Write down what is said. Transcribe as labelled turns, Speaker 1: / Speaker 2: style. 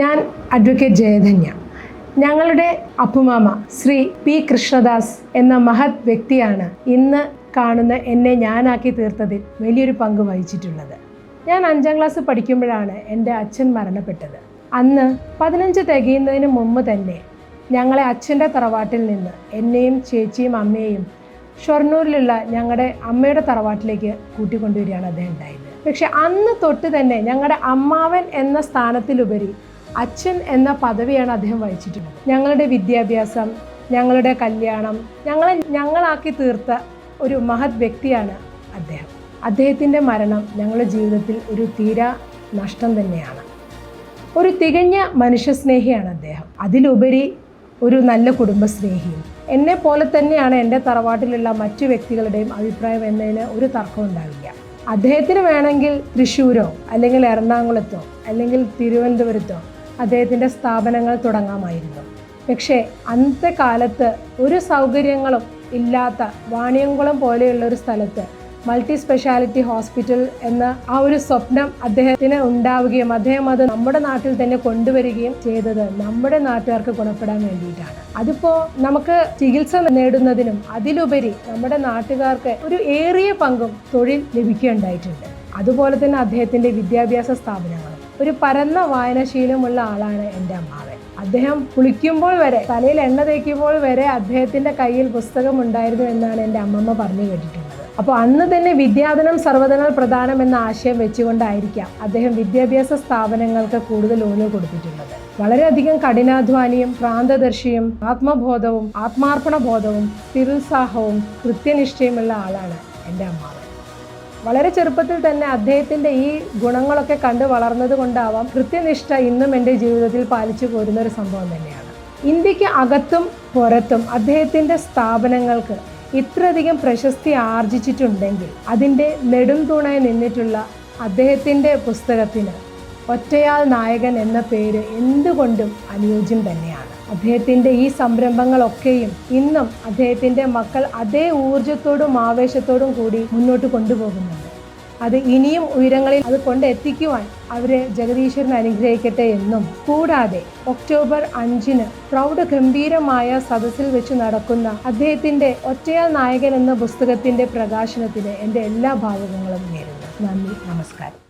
Speaker 1: ഞാൻ അഡ്വക്കേറ്റ് ജയധന്യ. ഞങ്ങളുടെ അപ്പുമാമ ശ്രീ പി കൃഷ്ണദാസ് എന്ന മഹത് വ്യക്തിയാണ് ഇന്ന് കാണുന്ന എന്നെ ഞാനാക്കി തീർത്തതിൽ വലിയൊരു പങ്ക് വഹിച്ചിട്ടുള്ളത്. ഞാൻ അഞ്ചാം ക്ലാസ് പഠിക്കുമ്പോഴാണ് എന്റെ അച്ഛൻ മരണപ്പെട്ടത്. അന്ന് പതിനഞ്ച് തികയുന്നതിന് മുമ്പ് തന്നെ ഞങ്ങളെ അച്ഛന്റെ തറവാട്ടിൽ നിന്ന് എന്നെയും ചേച്ചിയും അമ്മയെയും ഷൊർണൂരിലുള്ള ഞങ്ങളുടെ അമ്മയുടെ തറവാട്ടിലേക്ക് കൂട്ടിക്കൊണ്ടുവരികയാണ് അദ്ദേഹം ഉണ്ടായത്. പക്ഷെ അന്ന് തൊട്ട് തന്നെ ഞങ്ങളുടെ അമ്മാവൻ എന്ന സ്ഥാനത്തിലുപരി അച്ഛൻ എന്ന പദവിയാണ് അദ്ദേഹം വഹിച്ചിട്ടുള്ളത്. ഞങ്ങളുടെ വിദ്യാഭ്യാസം ഞങ്ങളുടെ കല്യാണം ഞങ്ങളെ ഞങ്ങളാക്കി തീർത്ത ഒരു മഹത് വ്യക്തിയാണ് അദ്ദേഹം. അദ്ദേഹത്തിന്റെ മരണം ഞങ്ങളുടെ ജീവിതത്തിൽ ഒരു തീരാ നഷ്ടം തന്നെയാണ്. ഒരു തികഞ്ഞ മനുഷ്യസ്നേഹിയാണ് അദ്ദേഹം. അതിലുപരി ഒരു നല്ല കുടുംബസ്നേഹിയും. എന്നെ പോലെ തന്നെയാണ് എന്റെ തറവാട്ടിലുള്ള മറ്റു വ്യക്തികളുടെയും അഭിപ്രായം എന്നതിന് ഒരു തർക്കം ഉണ്ടാവില്ല. അദ്ദേഹത്തിന് വേണമെങ്കിൽ തൃശ്ശൂരോ അല്ലെങ്കിൽ എറണാകുളത്തോ അല്ലെങ്കിൽ തിരുവനന്തപുരത്തോ അദ്ദേഹത്തിന്റെ സ്ഥാപനങ്ങൾ തുടങ്ങാമായിരുന്നു. പക്ഷേ അന്നത്തെ ഒരു സൗകര്യങ്ങളും ഇല്ലാത്ത വാണിയംകുളം പോലെയുള്ള ഒരു സ്ഥലത്ത് മൾട്ടി സ്പെഷ്യാലിറ്റി ഹോസ്പിറ്റൽ എന്ന ആ ഒരു സ്വപ്നം അദ്ദേഹത്തിന് ഉണ്ടാവുകയും അദ്ദേഹം അത് നമ്മുടെ നാട്ടിൽ തന്നെ കൊണ്ടുവരികയും ചെയ്തത് നമ്മുടെ നാട്ടുകാർക്ക് ഗുണപ്പെടാൻ വേണ്ടിയിട്ടാണ്. അതിപ്പോ നമുക്ക് ചികിത്സ നേടുന്നതിനും അതിലുപരി നമ്മുടെ നാട്ടുകാർക്ക് ഒരു ഏറിയ പങ്കും തൊഴിൽ ലഭിക്കുകയുണ്ടായിട്ടുണ്ട്. അതുപോലെ തന്നെ അദ്ദേഹത്തിന്റെ വിദ്യാഭ്യാസ സ്ഥാപനങ്ങളും. ഒരു പരന്ന വായനാശീലമുള്ള ആളാണ് എന്റെ അമ്മാവൻ. അദ്ദേഹം കുളിക്കുമ്പോൾ വരെ തലയിൽ എണ്ണ തേക്കുമ്പോൾ വരെ അദ്ദേഹത്തിന്റെ കയ്യിൽ പുസ്തകം ഉണ്ടായിരുന്നു എന്നാണ് എന്റെ അമ്മമ്മ പറഞ്ഞു കേട്ടിട്ടുള്ളത്. അപ്പോൾ അന്ന് തന്നെ വിദ്യാധനം സർവധനാൽ പ്രധാനം എന്ന ആശയം വെച്ചുകൊണ്ടായിരിക്കാം അദ്ദേഹം വിദ്യാഭ്യാസ സ്ഥാപനങ്ങൾക്ക് കൂടുതൽ ഊന്നൽ കൊടുത്തിട്ടുള്ളത്. വളരെയധികം കഠിനാധ്വാനിയും പ്രാന്തദർശിയും ആത്മബോധവും ആത്മാർപ്പണ ബോധവും സ്ഥിരുത്സാഹവും കൃത്യനിഷ്ഠയുമുള്ള ആളാണ് എന്റെ അമ്മാവൻ. വളരെ ചെറുപ്പത്തിൽ തന്നെ അദ്ദേഹത്തിന്റെ ഈ ഗുണങ്ങളൊക്കെ കണ്ടു വളർന്നത് കൊണ്ടാവാം കൃത്യനിഷ്ഠ ഇന്നും എന്റെ ജീവിതത്തിൽ പാലിച്ചു പോരുന്ന ഒരു സംഭവം തന്നെയാണ്. ഇന്ത്യയ്ക്ക് അകത്തും പുറത്തും അദ്ദേഹത്തിന്റെ സ്ഥാപനങ്ങൾക്ക് ഇത്രയധികം പ്രശസ്തി ആർജിച്ചിട്ടുണ്ടെങ്കിൽ അതിന്റെ നെടും തൂണായി നിന്നിട്ടുള്ള അദ്ദേഹത്തിന്റെ പുസ്തകത്തിന് ഒറ്റയാൾ നായകൻ എന്ന പേര് എന്തുകൊണ്ടും അനുയോജ്യം തന്നെയാണ്. അദ്ദേഹത്തിന്റെ ഈ സംരംഭങ്ങളൊക്കെയും ഇന്നും അദ്ദേഹത്തിന്റെ മക്കൾ അതേ ഊർജത്തോടും ആവേശത്തോടും കൂടി മുന്നോട്ട് കൊണ്ടുപോകുന്നുണ്ട്. അത് ഇനിയും ഉയരങ്ങളിൽ അത് കൊണ്ട് എത്തിക്കുവാൻ അവരെ ജഗദീശ്വരൻ അനുഗ്രഹിക്കട്ടെ എന്നും. കൂടാതെ ഒക്ടോബർ അഞ്ചിന് പ്രൗഢ ഗംഭീരമായ സദസ്സിൽ വെച്ച് നടക്കുന്ന അദ്ദേഹത്തിന്റെ ഒറ്റയാൾ നായകൻ എന്ന പുസ്തകത്തിന്റെ പ്രകാശനത്തിന് എന്റെ എല്ലാ ഭാവങ്ങളും നേരുന്നു. നന്ദി നമസ്കാരം.